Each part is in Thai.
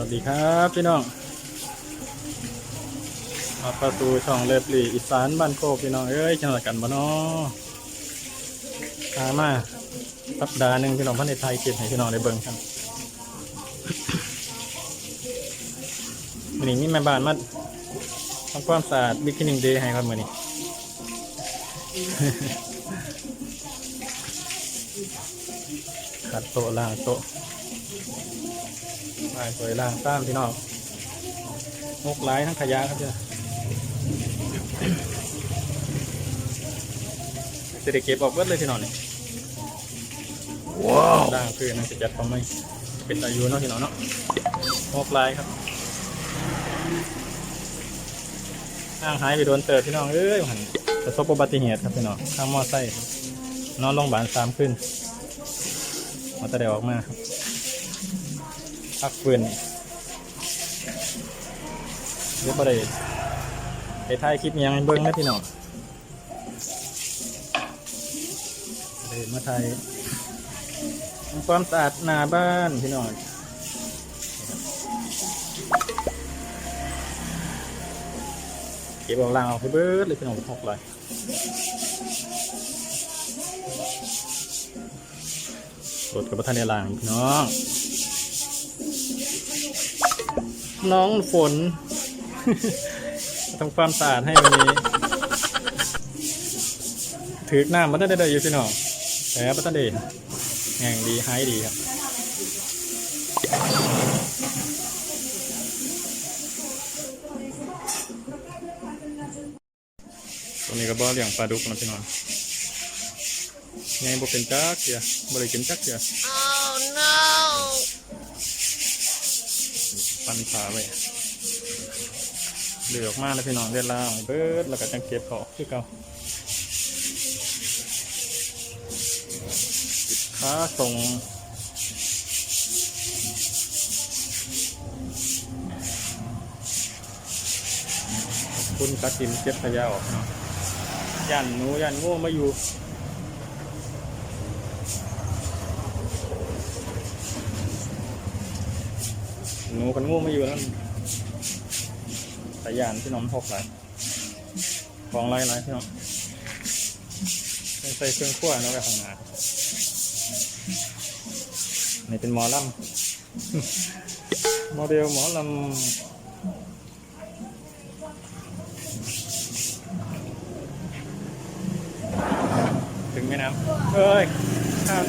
วัสดีครับพี่น้องมาประตูช่องเล็บหลีอีสานบ้านโคกพี่น้องเอ้ยจังหวัดกันบ่เนาะพามมาสัปดาห์หนึ่งพี่น้องพันในไทยคลิปให้พี่น้องได้เบิ่งกันวันนี้มีแม่บ้านมาทำความสะอาดบิ๊กนิ่งเดย์ให้ครับมื้อนี้ขัดโต๊ะล่างโต๊ะ ไปสวยล่างตามพี่น้องงกหลายทั้งขยะครับเจ้าจะได้เก็บออกเบิดเลยพี่น้องนี่ว้าวล่างคือนั่นจะจัดทำไมเป็นอายุเนาะพี่น้องเนาะงกหลายครับห่างหายไปโดนเติร์พี่น้องเอ้ยหันประสบอุบัติเหตุครับพี่น้องข้างมอไซค์นอนโรงพยาบาลสามคืนมาแต่เดี๋ยวออกมาครับ พักฟืนเดี๋ยวพอได้ไปถ่ายคลิปยังเบิ้งนะพี่น้องเดินมาถ่ายทำความสะอาดหน้าบ้านพี่น้องเก็บเอาล่างออกไปเบิดเลยพี่น้องหกเลยรถกับท่านในลางพี่น้อง น้องฝนทำความสะอาดให้วันนี้ ถือหน้ามันได้ได้อยู่พี่น้องแต่ปัตตาเดนแห่งดีไฮดีครับตรงนี้ก็บ่อเลี้ยงปลาดุกนะพี่น้องไงบ่เป็นจักเสียบ่ได้กินจักเสีย Oh no! ปันขาไว้เหลือออกมาแล้วพี่น้องเลือดล่างเบิร์ดแล้วก็จังเก็บเขาคือเก่าปิดขาส่งคุณกระติมเก็บขยะออกเนาะยันหนูยันงูมาอยู่ หนูกันงูมาอยู่นั่นสายยานพี่น้องหกหลายของไรไรพี่น้องใส่เครื่องขั้วแล้วไปข้างหน้านี่เป็นหมอลำโมเดลหมอลำถึงไหมน้ำเอ้ยข้าม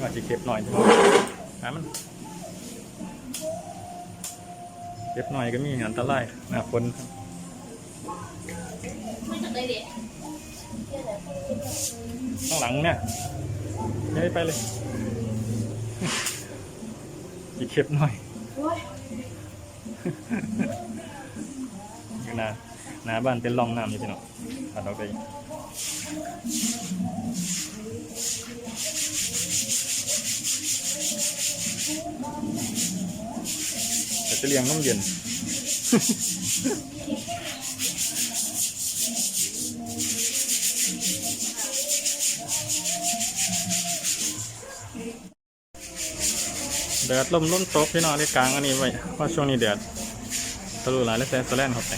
ก็จะเก็บหน่อยหามัน เก็บหน่อยก็มีอันตรายหน้าฝนข้างหลังเนี่ยไม่ได้ไปเลย อีกเก็บหน่อยอยู่นาหนาบ้านเป็นร่องน้ำอยู่พี่น้องตัดออกไป จะเลี้ยงน้ำเย็น แดดลมล้นตกพี่น้องในกลางอันนี้ไว้เพราะช่วงนี้แดดทะลุหลายและแซ่สแลนเข้าไป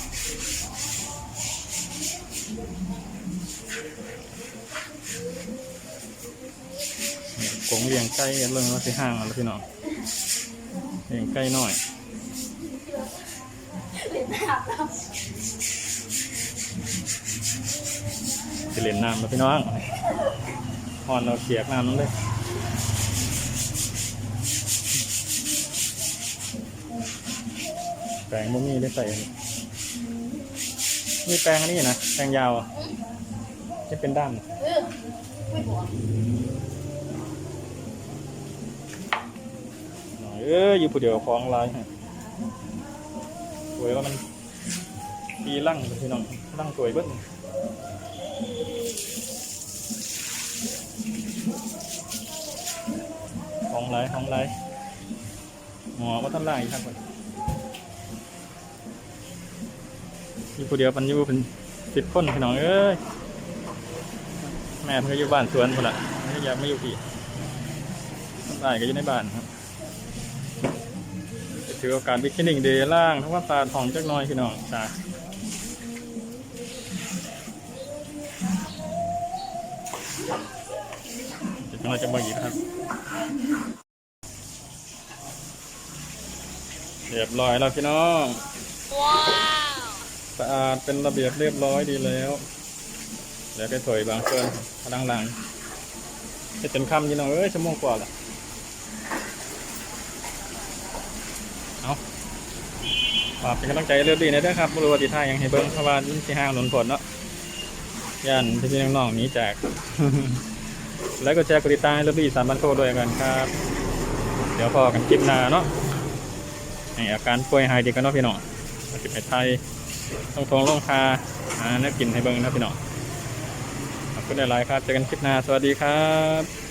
กงเลี้ยงไก่เรื่องว่าสิห่างเอะไรพี่น้องเลี้ยงไก่น้อย สิเล่นน้ำแล้วพี่น้องหอนเราเขียกน้ำนั่นเลยแปลงบ่มีได้ใส่นนี้มีแปลงอันนี้นะ แปลงยาวอะที่เป็นด้ามเออไม่อกเอออยู่ผู้เดียวของลายฮะ สวยว่ามันปีลั่งพี่น้องลั่งสวยเบิ้ลของลายของลายหมอว่าต้นล่างอีกครับคนอยู่ผู้เดียวมันอยู่เป็นสิบคนพี่น้องเอ้ยแม่เพิ่นก็อยู่บ้านสวนคนละไม่อยากไม่อยู่พี่ต้นลายก็อยู่ในบ้านครับ ถือโอกาสวิคินิ่งเดย์ล่างทั้งว่าตาทองจักหน้อยพี่น้องจ้าเดี๋ยวเราจะมาอีกครับเรียบร้อยแล้วพี่น้องว้าวสะอาดเป็นระเบียบเรียบร้อยดีแล้วเดี๋ยวไปถอยบางเกินพลังหลังจะเป็นคำยี่น้องเอ้ยชั่วโมงกว่าละเอา ฝากเป็นกำลังใจเรื่อยๆนะเด้อครับบริวารติท่ายังให้เบิ้งเพราะว่ายิ่งที่ห้างหนุนผลเนาะย่านพี่น้องๆหนี้จากแล้วก็แชร์กดติดตามให้เรื่อยๆสามบันโทด้วยกันครับ เดี๋ยวพอกันคลิปหน้าเนาะให้อาการป่วยหายดีกันเนาะพี่น้องมาติดไปไทยต้องทงลงคาอ่านักกินให้เบิ่งนะพี่น้องขอบคุณหลายๆครับเจอกันคลิปหน้าสวัสดีครับ